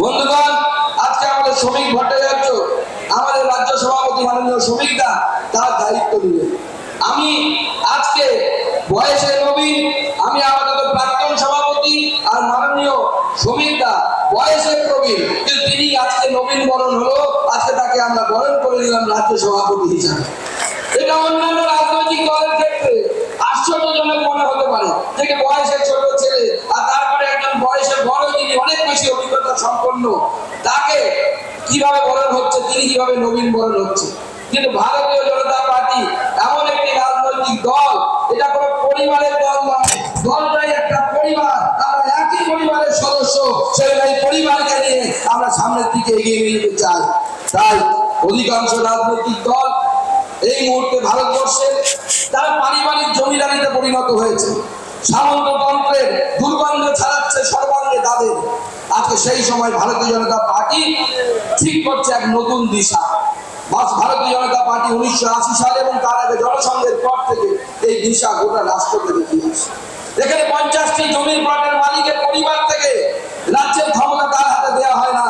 বন্ধুগণ, আজকে আমাদের শ্রমিক ভট্টাচার্য, আমাদের রাজ্য সভাপতি মাননীয় শ্রমিকদা, তার দায়িত্ব নিলেন। আমি আজকে বয়সে নবীন, আমি আপাতত প্রাক্তন সভাপতি আর মাননীয় শ্রমিক দা বয়সে প্রবীণ। কিন্তু তিনি আজকে নবীন বরণ হলো, আজকে তাকে আমরা বরণ করে নিলাম রাজ্য সভাপতি হিসাবে। এটা অন্যান্য রাজনৈতিক দলের ক্ষেত্রে আশ্চর্যজনক মনে হতে পারে থেকে বয়সের ছোট অভিজ্ঞতা তাকে কীভাবে বরণ হচ্ছে, তিনি কীভাবে নবীন বরণ হচ্ছে? কিন্তু ভারতীয় জনতা পার্টি এমন একটি রাজনৈতিক দল, এটা কোনো পরিবারের দল নয়। দলটাই একটা পরিবার একই পরিবারের সদস্য, সেই পরিবারকে নিয়ে আমরা সামনের দিকে এগিয়ে নিয়ে যেতে চাই। তাই অধিকাংশ রাজনৈতিক দল এই মুহূর্তে ভারতবর্ষে তারা পারিবারিক জমিদারিতে পরিণত হয়েছে। সামন্ততন্ত্রের দুর্গন্ধ ছাড়াচ্ছে সর্বাঙ্গে তাদের। আজকে সেই সময় ভারতীয় জনতা পার্টি ঠিক করছে এক নতুন দিশা। ভারতীয় জনতা পার্টি উনিশশো আশি সালে এবং তার আগে জনসংঘের পর থেকে এই দিশা গোটা রাষ্ট্রকে দেখিয়ে আসে এখানে পঞ্চাশটি জমির প্লটের মালিকের পরিবার থেকে রাজ্যের ক্ষমতা তার হাতে দেওয়া হয় না।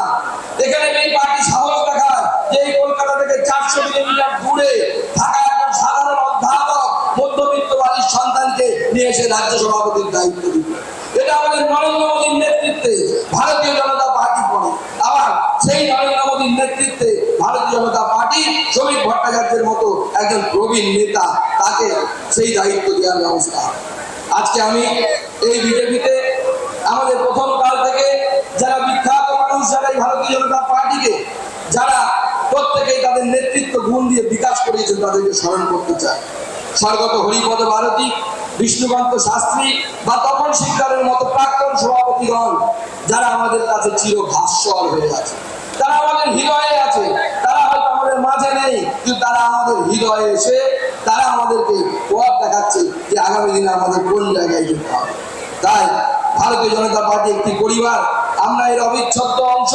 এখানে এই পার্টি সাহস দেখায় যে এই কলকাতা থেকে চারশো কিলোমিটার দূরে থাকা একজন সাধারণ অধ্যাপক, মধ্যবিত্ত বাড়ির সন্তানকে নিয়ে এসে রাজ্য সভাপতির দায়িত্ব দিবে এটা আমাদের নরেন্দ্র মোদীর নেতৃত্বে ভারতীয় জনতা পার্টি করে আবার সেই নরেন্দ্র মোদীর নেতৃত্বে ভারতীয় জনতা পার্টি ভট্টাচার্যের মতো একজন প্রবীণ নেতা, তাকে সেই দায়িত্ব দেওয়ার ব্যবস্থা। আজকে আমি এই বিজেপিতে আমাদের প্রথম কাল থেকে যারা বিখ্যাত মানুষ যারা ভারতীয় জনতা পার্টিকে, যারা প্রত্যেকেই তাদের নেতৃত্ব গুণ দিয়ে বিকাশ করিয়েছেন তাদেরকে স্মরণ করতে চায় স্বর্গত হরিপদ ভারতী বিষ্ণুকান্ত শাস্ত্রী বা তপন শিকদারের মতো প্রাক্তন সভাপতিগণ, যারা আমাদের কাছে চির ভাস্বর হয়ে আছে। তারা আমাদের হৃদয়ে আছে, তারা হয়তো আমাদের মাঝে নেই, কিন্তু তারা আমাদের হৃদয়ে এসে, তারা আমাদেরকে পথ দেখাচ্ছে যে আগামী দিনে আমাদের কোন জায়গায় যেতে হবে। তাই ভারতীয় জনতা পার্টি একটি পরিবার, আমরা এর অবিচ্ছেদ্য অংশ।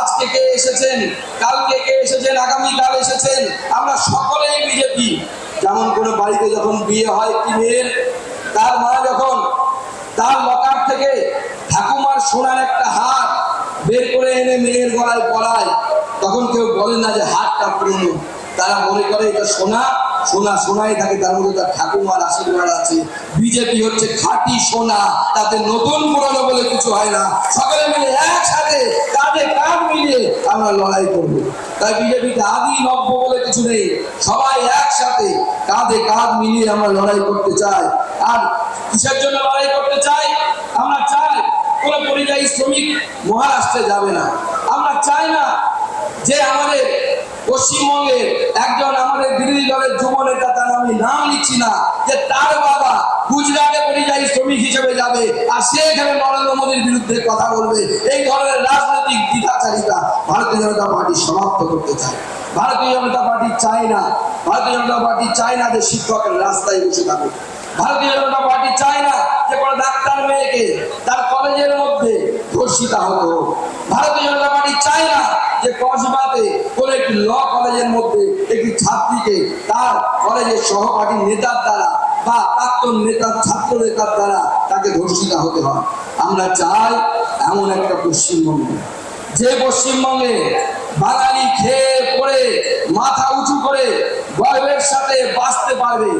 আজকে কে এসেছেন? কালকে কে এসেছেন? আগামী কাল এসেছেন? আমরা সকলেই বিজেপি। যেমন কোনো বাড়িতে যখন বিয়ে হয় একটি মেয়ের তার মা যখন তার লকার থেকে ঠাকুমার সোনার একটা হাত বের করে এনে মেয়ের গলায় পড়ায় তখন কেউ বলে না যে হাতটা পুরনো। তারা মনে করে এটা সোনা সোনা সোনাই থাকে, তার মধ্যে তার ঠাকুমার আশীর্বাদ আছে। বিজেপি হচ্ছে খাঁটি সোনা, তাতে নতুন পুরনো বলে কিছু হয় না। সকলে মিলে একসাথে কাঁধে কাঁধ মিলিয়ে আমরা লড়াই করব। তাই বিজেপিতে আদি নব্য বলে কিছু নেই। সবাই একসাথে কাঁধে কাঁধ মিলিয়ে আমরা লড়াই করতে চাই। আর কিসের জন্য লড়াই করতে চাই? আমরা চাই কোন পরিযায়ী শ্রমিক মহারাষ্ট্রে যাবে না। আমরা চাই না যে আমাদের পশ্চিমবঙ্গের একজন বিরোধী দলের যুব নেতা, তার আমি নাম নিচ্ছি না, যে তার বাবা গুজরাটে পরিযায়ী শ্রমিক হিসেবে যাবে আর সে এখানে নরেন্দ্র মোদীর বিরুদ্ধে কথা বলবে। এই ধরনের রাজনৈতিক দ্বিধাচারিতা ভারতীয় জনতা পার্টি সমাপ্ত করতে চায়। ভারতীয় জনতা পার্টি চায় না, ভারতীয় জনতা পার্টি চায় না যে শিক্ষকের রাস্তায় বসে থাকুক। ভারতীয় জনতা পার্টি চায় না যে কোনো ডাক্তার মেয়েকে তার কলেজের মধ্যে ধর্ষিতা হতো ভারতীয় জনতা পার্টি চায় না যে কসবাতে কোন একটি ল কলেজের মধ্যে ছাত্রীকে তার কলেজের সহপাঠী নেতার দ্বারা বা প্রাক্তন নেতার ছাত্র নেতার দ্বারা তাকে ধর্ষিতা হতে হয়। আমরা চাই এমন একটা পশ্চিমবঙ্গ। যে পশ্চিমবঙ্গে বাঙালি খেয়ে পড়ে, মাথা উঁচু করে গর্বের সাথে বাঁচতে পারবে,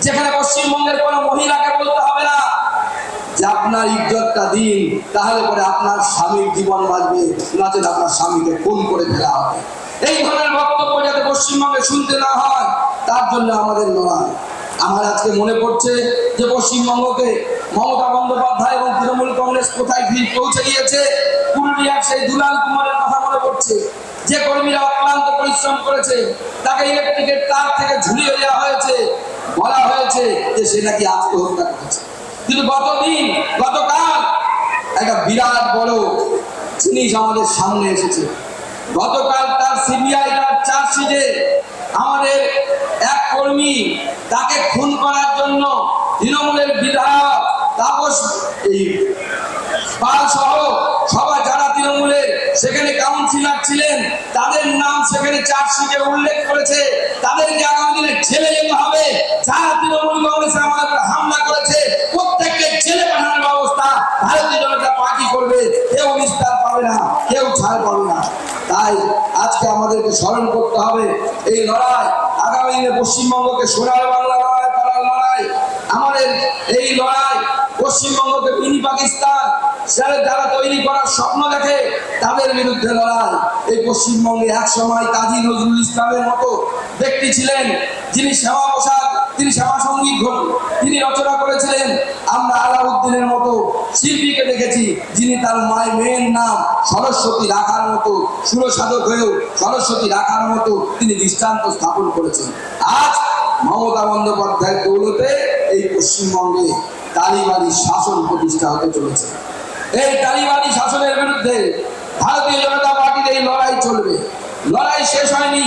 যেখানে পশ্চিমবঙ্গের কোনো মহিলাকে বলতে হবে না। যে আপনার ইজ্জতটা দিন, তাহলে পরে আপনার স্বামীর জীবন বাঁচবে নচেত আপনার স্বামীকে খুন করে ফেলা হবে। এই ধরনের বক্তব্য যাতে পশ্চিমবঙ্গে শুনতে না হয়, তার জন্য আমাদের লড়াই। আমার আজকে মনে পড়ছে যে পশ্চিমবঙ্গকে মমতা বন্দ্যোপাধ্যায় এবং তৃণমূল কংগ্রেস কোথায় ভিড় পৌঁছে গিয়েছে? পুরুলিয়ার সেই দুলাল কুমারের কথা মনে পড়ছে। যে কর্মীরা অক্লান্ত পরিশ্রম করেছে, তাকে ইলেকট্রিকের তার থেকে ঝুলিয়ে দেওয়া হয়েছে। বলা হয়েছে যে সে নাকি আত্মহত্যা করেছে। কিন্তু গতদিন, গতকাল একটা বিরাট বড় জিনিস আমাদের সামনে এসেছে। গতকাল তার সিবিআই, তার চার্জশিটে আমাদের এক কর্মী তাকে খুন করার জন্য তৃণমূলের বিধায়ক, তাপস, এই পাল সহ সবাই যারা তৃণমূলের সেখানে কাউন্সিলর ছিলেন, তাদের নাম সেখানে চার্জশিটে উল্লেখ করেছে। তাদেরকে আগামী দিনে ছেলে যেতে হবে। যারা তৃণমূল পশ্চিমবঙ্গকে সোনার বাংলা লড়াই করার লড়াই। আমাদের এই লড়াই পশ্চিমবঙ্গকে মিনি পাকিস্তান যারা তৈরি করার স্বপ্ন দেখে, তাদের বিরুদ্ধে লড়াই। এই পশ্চিমবঙ্গে এক সময় কাজী নজরুল ইসলামের মতো ব্যক্তি ছিলেন, যিনি শ্যামা প্রসাদ তিনি শ্যামা সংগীত তিনি রচনা করেছিলেন আমরা আলাউদ্দিনের মতো শিল্পীকে দেখেছি, যিনি তার মায়ের মেয়ের নাম সরস্বতী রাখার মতো, সুরসাধক হয়েও সরস্বতী রাখার মতো তিনি দৃষ্টান্ত স্থাপন করেছেন। আজ মমতা বন্দ্যোপাধ্যায়ের দৌলতে এই পশ্চিমবঙ্গে তালিবানি শাসন প্রতিষ্ঠা হতে চলেছে। এই তালিবানি শাসনের বিরুদ্ধে ভারতীয় জনতা পার্টির এই লড়াই চলবে। লড়াই শেষ হয়নি,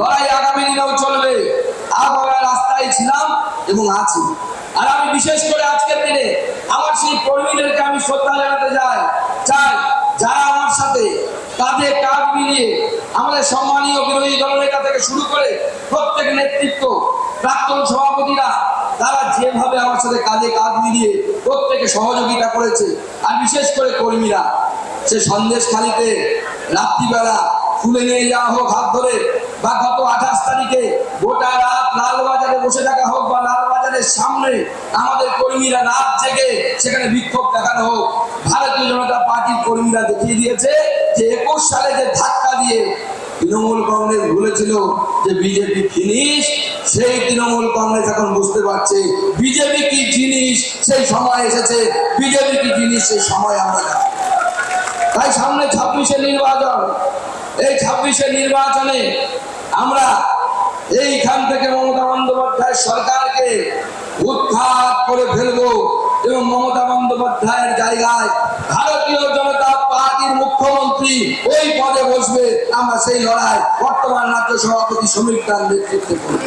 লড়াই আগামী দিনেও চলবে। আমরা রাস্তায় ছিলাম এবং আছি। আর আমি বিশেষ করে আজকের দিনে আমার সেই কর্মীদেরকে আমি শ্রদ্ধা জানাতে যাই, চাই, যারা আমার সাথে কাঁধে কাঁধ মিলিয়ে আমাদের সম্মানীয় বিরোধী দলনেতা থেকে শুরু করে প্রত্যেক নেতৃত্ব, প্রাক্তন সভাপতিরা, তারা যেভাবে আমার সাথে কাঁধে কাঁধ মিলিয়ে প্রত্যেকে সহযোগিতা করেছে, আর বিশেষ করে কর্মীরা, সে সন্দেশ খালিতে রাত্রিবেলা তুলে নিয়ে যাওয়া হোক হাত ধরে বা গত আঠাশ তারিখে গোটা রাত লালবাজারে বসে থাকা হোক বা লালবাজারের সামনে আমাদের কর্মীরা রাত জেগে সেখানে বিক্ষোভ দেখানো হোক, ভারতীয় জনতা পার্টির কর্মীরা দেখিয়ে দিয়েছে যে একুশ সালে যে ধাক্কা দিয়ে তৃণমূল কংগ্রেস বলেছিল যে বিজেপি ফিনিশ সেই তৃণমূল কংগ্রেস এখন বুঝতে পারছে বিজেপি কি জিনিস, সেই সময় এসেছে, বিজেপি কি জিনিস, সেই সময় আমরা তাই সামনে ছাব্বিশে নির্বাচন এই ছাব্বিশে নির্বাচনে আমরা এইখান থেকে মমতা বন্দ্যোপাধ্যায় সরকারকে উৎখাত করে ফেলব এবং মমতা বন্দ্যোপাধ্যায়ের জায়গায় ভারতীয় জনতা পার্টির মুখ্যমন্ত্রী ওই পদে বসবে। আমরা সেই লড়াই বর্তমান রাজ্য সভাপতি সমীর দান নেতৃত্বে করব।